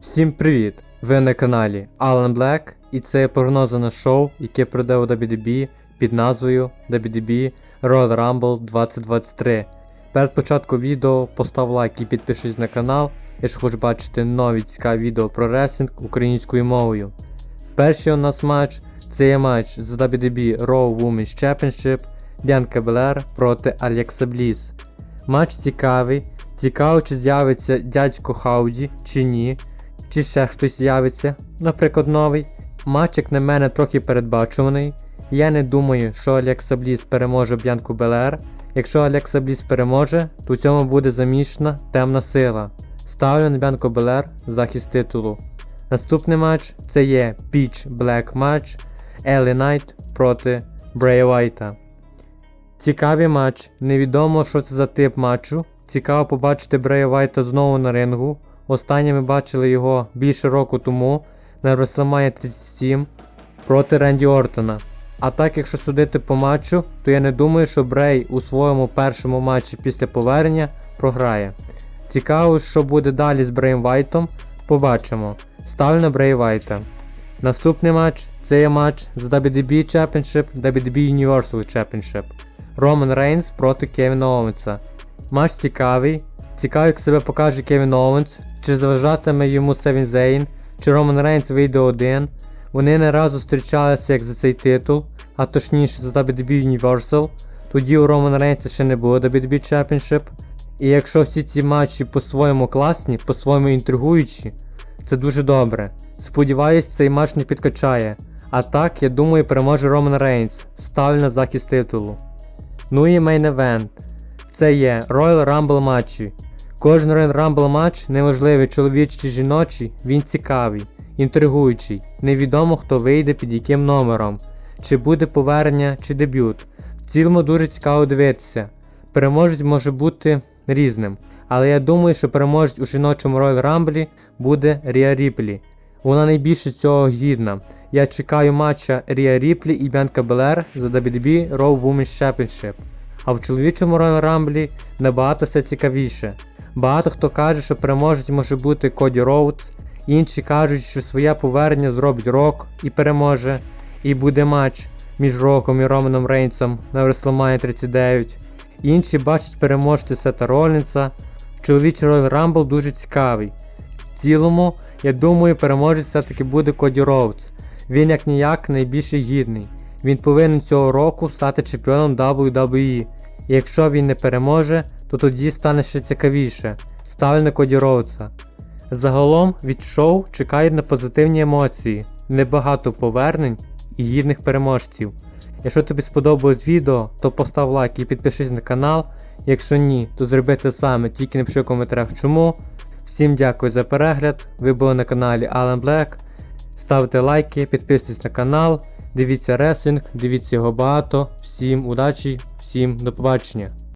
Всім привіт! Ви на каналі Alan Black і це є прогнозане шоу, яке пройде у WWE під назвою WWE Royal Rumble 2023. Перед початком відео постав лайк і підпишись на канал, якщо хочеш бачити нові цікаві відео про ресінг українською мовою. Перший у нас матч це є матч з WWE Raw Women's Championship Бянка Белер проти Алекса Бліс. Матч цікавий. Цікаво, чи з'явиться дядько Хауді чи ні чи ще хтось з'явиться, наприклад, новий. Матч, як на мене, трохи передбачуваний. Я не думаю, що Алекса Бліс переможе Б'янку Белер. Якщо Алекса Бліс переможе, то у цьому буде заміщена темна сила. Ставлю на Б'янку Белер захист титулу. Наступний матч це є Peach Black матч Елі Найт проти Брея Вайта. Цікавий матч. Невідомо, що це за тип матчу. Цікаво побачити Брея Вайта знову на рингу. Останнє ми бачили його більше року тому на WrestleMania 37 проти Ренді Ортона. А так, якщо судити по матчу, то я не думаю, що Брей у своєму першому матчі після повернення програє. Цікаво, що буде далі з Бреєм Вайтом, побачимо. Ставлю на Брей Вайта. Наступний матч це є матч за WWE Championship, WWE Universal Championship. Роман Рейнс проти Кевіна Оуенса. Матч цікавий. Цікаво, як себе покаже Кевін Оуенс, чи заважатиме йому Севін Зейн, чи Роман Рейнс вийде один. Вони не разу зустрічалися як за цей титул, а точніше за WWE Universal. Тоді у Романа Рейнса ще не було WWE Championship. І якщо всі ці матчі по-своєму класні, по-своєму інтригуючі, це дуже добре. Сподіваюсь, цей матч не підкачає. А так, я думаю, переможе Роман Рейнс, ставлю на захист титулу. Ну і мейн евент. Це є Royal Rumble матчі. Кожен Rumble матч, неважливий чоловічий чи жіночий, він цікавий, інтригуючий. Невідомо хто вийде під яким номером, чи буде повернення, чи дебют. В цілому дуже цікаво дивитися. Переможець може бути різним. Але я думаю, що переможець у жіночому Royal Rumble буде Ріа Ріплі. Вона найбільше цього гідна. Я чекаю матча Ріа Ріплі і Бянка Белер за WWE Raw Women's Championship. А в чоловічому Royal Rumble набагато все цікавіше. Багато хто каже, що переможець може бути Коді Роудс, інші кажуть, що своє повернення зробить Рок і переможе, і буде матч між Роком і Романом Рейнсом на WrestleMania 39. Інші бачать переможця Сета Ролінса. Чоловічий Royal Rumble дуже цікавий. В цілому, я думаю, переможець все-таки буде Коді Роудс. Він як ніяк найбільш гідний. Він повинен цього року стати чемпіоном WWE. І якщо він не переможе, то тоді стане ще цікавіше. Ставлю на Коді Загалом від шоу чекають на позитивні емоції, небагато повернень і гідних переможців. Якщо тобі сподобалось відео, то постав лайк і підпишись на канал. Якщо ні, то зроби те саме, тільки напиши в коментарях чому. Всім дякую за перегляд. Ви були на каналі Alan Black. Ставте лайки, підписуйтесь на канал, дивіться ресинг, дивіться його багато. Всім удачі, всім до побачення.